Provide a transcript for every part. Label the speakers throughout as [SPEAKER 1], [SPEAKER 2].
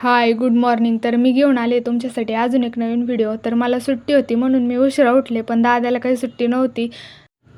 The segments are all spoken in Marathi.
[SPEAKER 1] हाय गुड मॉर्निंग तर मी घेऊन आले तुमच्यासाठी अजून एक नवीन व्हिडिओ तर मला सुट्टी होती म्हणून मी उशिरा उठले पण दादाला काही सुट्टी नव्हती.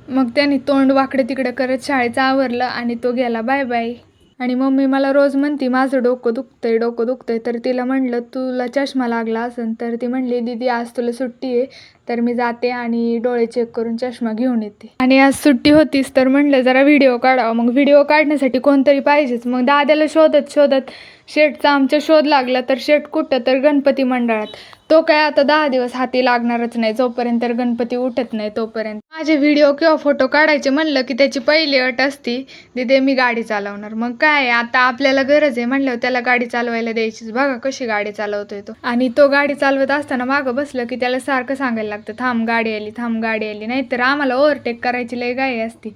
[SPEAKER 1] मग त्याने तोंड वाकडे तिकडे करत शाळेचं आवरलं आणि तो गेला बाय बाय. आणि मम्मी मला रोज म्हणती माझं डोकं दुखतंय डोकं दुखतंय. तर तिला म्हणलं तुला चष्मा लागला असेल तर ती म्हणली दीदी आज तुला सुट्टी आहे. तर मी जाते आणि डोळे चेक करून चष्मा घेऊन येते. आणि आज सुट्टी होतीस तर म्हणलं जरा व्हिडिओ काढावा. मग व्हिडिओ काढण्यासाठी कोणतरी पाहिजेच. मग दादाला शोधत शोधत शेटचा आमच्या शोध लागला तर शेट कुठं? तर गणपती मंडळात. तो काय आता दहा दिवस हाती लागणारच नाही जोपर्यंत तर गणपती उठत नाही तोपर्यंत. माझे व्हिडिओ किंवा फोटो काढायचे म्हणलं की त्याची पहिली अट असती दिदे मी गाडी चालवणार. मग काय आता आपल्याला गरज आहे म्हणल्यावर त्याला गाडी चालवायला द्यायचीच. बघा कशी गाडी चालवतोय तो. आणि तो गाडी चालवत असताना मागं बसलं की त्याला सारखं सांगायला लागतं थांब गाडी आली थांब गाडी आली. नाहीतर आम्हाला ओव्हरटेक करायची लय गाई असती.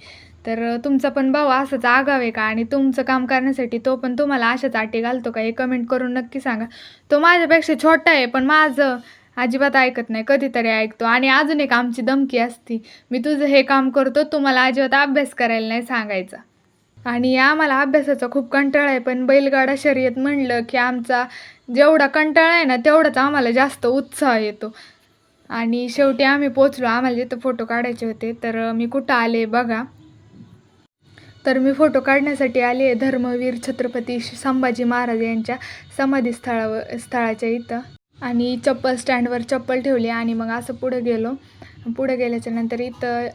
[SPEAKER 1] तर तुमचा पण भाऊ असंच आगाव आहे का? आणि तुमचं काम करण्यासाठी तो पण तुम्हाला अशाच आटी घालतो का? हे कमेंट करून नक्की सांगा. तो माझ्यापेक्षा छोटा आहे पण माझं अजिबात ऐकत नाही कधीतरी ऐकतो. आणि अजून एक आमची धमकी असती. मी तुझं हे काम करतो तुम्हाला अजिबात अभ्यास करायला नाही सांगायचा. आणि आम्हाला अभ्यासाचा खूप कंटाळा आहे पण बैलगाडा शर्यत म्हणलं की आमचा जेवढा कंटाळा आहे ना तेवढाच आम्हाला जास्त उत्साह येतो. आणि शेवटी आम्ही पोचलो. आम्हाला जिथं फोटो काढायचे होते तर मी कुठं आले बघा. तर मी फोटो काढण्यासाठी आले धर्मवीर छत्रपती संभाजी महाराज यांच्या समाधीस्थळावर स्थळाच्या इथं. आणि चप्पल स्टँडवर चप्पल ठेवली आणि मग असं पुढे गेलो. पुढे गेल्याच्यानंतर इथं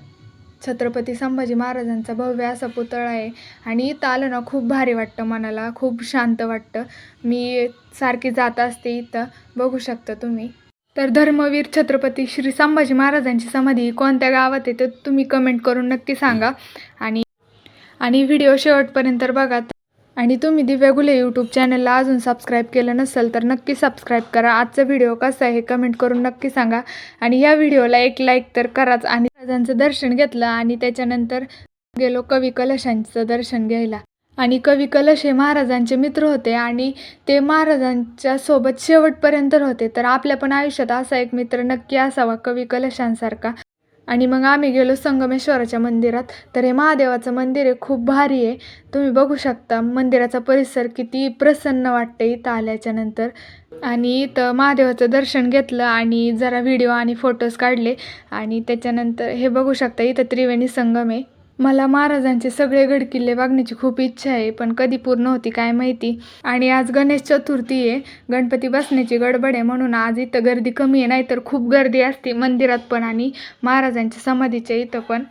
[SPEAKER 1] छत्रपती संभाजी महाराजांचा भव्य असा पुतळा आहे. आणि इथं आलं ना खूप भारी वाटतं मनाला खूप शांत वाटतं. मी सारखी जात असते इथं. बघू शकता तुम्ही. तर धर्मवीर छत्रपती श्री संभाजी महाराजांची समाधी कोणत्या गावात आहे ते तुम्ही कमेंट करून नक्की सांगा. आणि आणि व्हिडिओ शेवटपर्यंत बघा. आणि तुम्ही दिव्या गुले यूट्यूब चॅनलला अजून सबस्क्राईब केलं नसेल तर नक्की सबस्क्राईब करा. आजचा व्हिडिओ कसा आहे हे कमेंट करून नक्की सांगा. आणि या व्हिडिओला एक लाईक तर कराच. आणि महाराजांचं दर्शन घेतलं आणि त्याच्यानंतर गेलो कवी कलशांचं दर्शन घ्यायला. आणि कवी कलश हे महाराजांचे मित्र होते आणि ते महाराजांच्या सोबत शेवटपर्यंत होते तर आपल्या पण आयुष्यात असा एक मित्र नक्की असावा कवी कलशांसारखा. आणि मग आम्ही गेलो संगमेश्वराच्या मंदिरात. तर हे महादेवाचं मंदिर आहे खूप भारी आहे. तुम्ही बघू शकता मंदिराचा परिसर किती प्रसन्न वाटते इथं आल्याच्यानंतर. आणि इथं महादेवाचं दर्शन घेतलं आणि जरा व्हिडिओ आणि फोटोज काढले. आणि त्याच्यानंतर हे बघू शकता इथं त्रिवेणी संगम आहे. मला महाराजांचे सगळे गडकिल्ले बघण्याची खूप इच्छा आहे पण कधी पूर्ण होती काय माहिती. आणि आज गणेश चतुर्थी आहे गणपती बसण्याची गडबड आहे म्हणून आज इथं गर्दी कमी आहे नाहीतर खूप गर्दी असते मंदिरात पण आणि महाराजांच्या समाधीच्या इथं पण.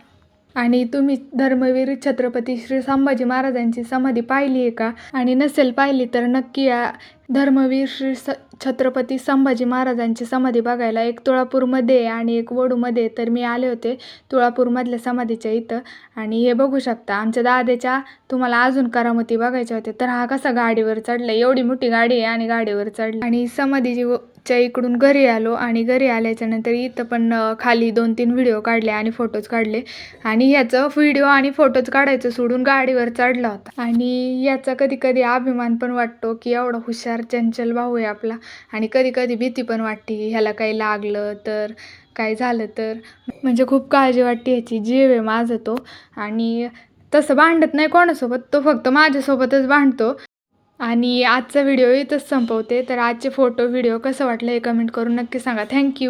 [SPEAKER 1] आणि तुम्ही धर्मवीर छत्रपती श्री संभाजी महाराजांची समाधी पाहिली आहे का? आणि नसेल पाहिली तर नक्की या धर्मवीर श्री स छत्रपती संभाजी महाराजांची समाधी बघायला एक तुळापूरमध्ये आहे आणि एक वडूमध्ये तर मी आले होते तुळापूरमधल्या समाधीच्या इथं. आणि हे बघू शकता आमच्या दादाच्या तुम्हाला अजून करामती बघायच्या होत्या. तर हा कसा गाडीवर चढला एवढी मोठी गाडी आहे आणि गाडीवर चढला. आणि समाधीची व- च्या इकडून घरी आलो आणि घरी आल्याच्यानंतर इथं पण खाली दोन तीन व्हिडिओ काढले आणि फोटोज काढले. आणि ह्याचं व्हिडिओ आणि फोटोज काढायचं सोडून गाडीवर चढला होता. आणि याचा कधी कधी अभिमान पण वाटतो की एवढा हुशार चंचल भाऊ आहे आपला. आणि कधी कधी भीती पण वाटते ह्याला काही लागलं तर काय झालं तर. म्हणजे खूप काळजी वाटते ह्याची जीव आहे माझं तो. आणि तसं भांडत नाही कोणासोबत तो फक्त माझ्यासोबतच भांडतो. आणि आजचा व्हिडिओ इथंच संपवते. तर आजचे फोटो व्हिडिओ कसं वाटलं हे कमेंट करून नक्की सांगा. थँक्यू